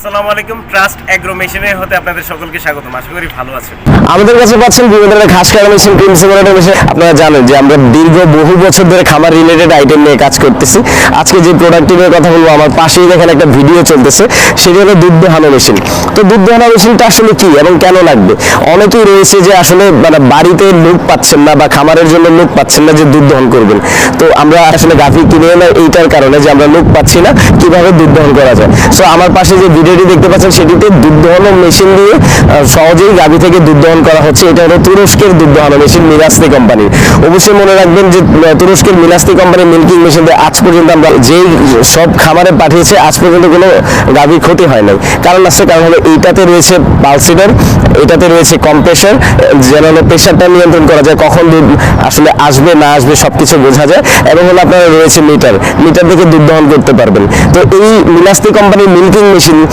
আসসালামু আলাইকুম trust agro মেশিনের হতে আপনাদের সকলকে স্বাগতম। আশা করি ভালো আছেন। আমাদের কাছে পাচ্ছেন বিভিন্ন ধরনের ঘাস কাটা মেশিন ক্রিম মেশিন আপনারা জানেন যে আমরা দীর্ঘ বহু বছর ধরে খামার রিলেটেড আইটেম নিয়ে কাজ করতেছি। আজকে যে প্রোডাক্টটি নিয়ে কথা বলব, আমার পাশেই দেখেন একটা ভিডিও চলতেছে। সেটি হলো দুধ দোহানো মেশিন তো দুধ দোহানো মেশিনটা আসলে কি এবং কেন লাগবে? অনেকেই রয়েছে যে আসলে মানে বাড়িতে লোক পাচ্ছেন না বা খামারের জন্য লোক পাচ্ছেন না যে দুধ দহন করবেন। তো আমরা আসলে গাভী কিনে এনে এইটার কারণে যে আমরা লোক পাচ্ছি না, কীভাবে দুধ দহন করা যায়? সো আমার পাশে যে ভিডিওটি দেখতে পাচ্ছেন সেটিতে দুধ দহনো মেশিন দিয়ে সহজেই গাভী থেকে দুধ দহন করা হচ্ছে। এটা হলো তুরস্কের দুধ দহনো মেশিন মিরাস্তি কোম্পানি অবশ্যই মনে রাখবেন যে তুরস্কের মিরাস্তি কোম্পানির মিল্কিং মেশিন দিয়ে আজ পর্যন্ত আমরা যেই সব খামারে পাঠিয়েছে, আজ পর্যন্ত কোনো গাভীর ক্ষতি হয় নাই। কারণ আছে, কারণ হলো এইটাতে রয়েছে পালসিডার এটাতে রয়েছে কম্প্রেসার যেন হলো প্রেশারটা নিয়ন্ত্রণ করা যায়, কখন দুধ আসলে আসবে, না আসবে সব কিছু বোঝা যায়। এবং হলো আপনার রয়েছে মিটার মিটার থেকে দুধ দহন করতে পারবেন। তো এই মিলাস্তি কোম্পানির মিল্কিং মেশিন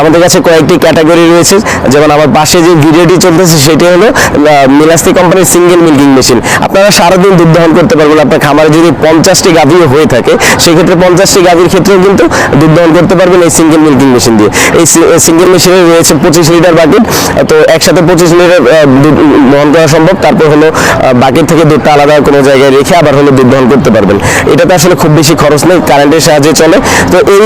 আমাদের কাছে কয়েকটি ক্যাটাগরি রয়েছে। যেমন আমার পাশে যে ভিডিওটি চলতেছে, সেটি হলো মিলাস্তি কোম্পানির সিঙ্গেল মিল্কিং মেশিন আপনারা সারাদিন দুধ দহন করতে পারবেন। আপনার খামারে যদি পঞ্চাশটি গাভীও হয়ে থাকে, সেক্ষেত্রে পঞ্চাশটি গাভীর ক্ষেত্রেও কিন্তু দুধ দহন করতে পারবেন এই সিঙ্গেল মিল্কিং মেশিন দিয়ে। এই সিঙ্গেল মেশিনে রয়েছে পঁচিশ লিটার বাকেট। তো একসাথে পঁচিশ লিটার দুধ দহন করা সম্ভব। তারপর হলো বাকেট থেকে দুধটা আলাদা কোনো জায়গায় রেখে আবার হলো দুধ দহন করতে পারবেন। এটাতে আসলে খুব বেশি খরচ নেই, কারেন্টের সাহায্যে চলে। তো এই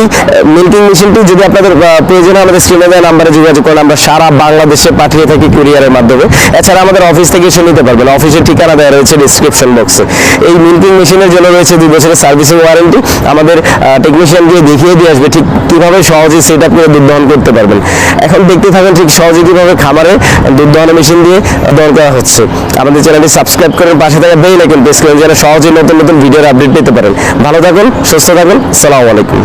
মিল্কিং মেশিনটি যদি আপনাদের প্রয়োজন হয় আমাদের দেওয়া নাম্বারে যোগাযোগ করেন আমরা সারা বাংলাদেশে পাঠিয়ে থাকি কুরিয়ারের মাধ্যমে। এছাড়া আমাদের অফিস থেকে এসে নিতে পারবেন। অফিসের ঠিকানা দেওয়া রয়েছে ডিসক্রিপশন বক্সে এই মিল্কিং মেশিনের জন্য রয়েছে দুই বছরের সার্ভিসিং ওয়ারেন্টি আমাদের টেকনিশিয়ান দিয়ে দেখিয়ে দিয়ে আসবে ঠিক কীভাবে সহজে সেট আপ করে দুধ দহন করতে পারবেন। এখন দেখতে থাকেন ঠিক সহজে কীভাবে খামারে দুধ দহনের মেশিন দিয়ে দহন করা হচ্ছে। আমাদের চ্যানেলটি সাবস্ক্রাইব করেন পাশে থাকা বেল আইকন প্রেস করেন, যেন সহজে নতুন নতুন ভিডিওর আপডেট পেতে পারেন। ভালো থাকুন, সুস্থ থাকুন, সালামু আলাইকুম।